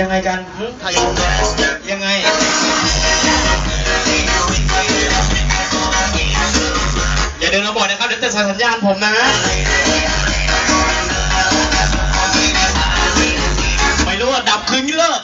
ยังไงกันหึไทยยังไงอย่าเดินมาบ่อยนะครับเดี๋ยวจะสั่สัญญาณผมนะไม่รู้ว่าดับคืนนี้เลิก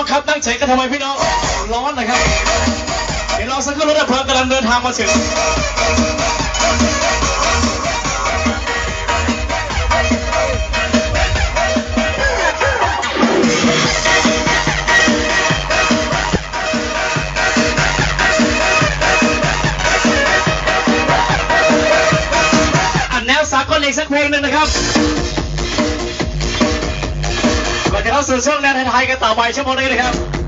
องครับนั่งเฉยกันทำไมพี่น้องร้อนนะครับเดี๋ยวรอสักครู่รถดับเพลิงกำลังเดินทางมาถึงอันแนวสากลอีกสักเพลงหนึ่งนะครับ สู่ช่วงแดนไทยกันต่อไปชั่วโมงนี้นะครับ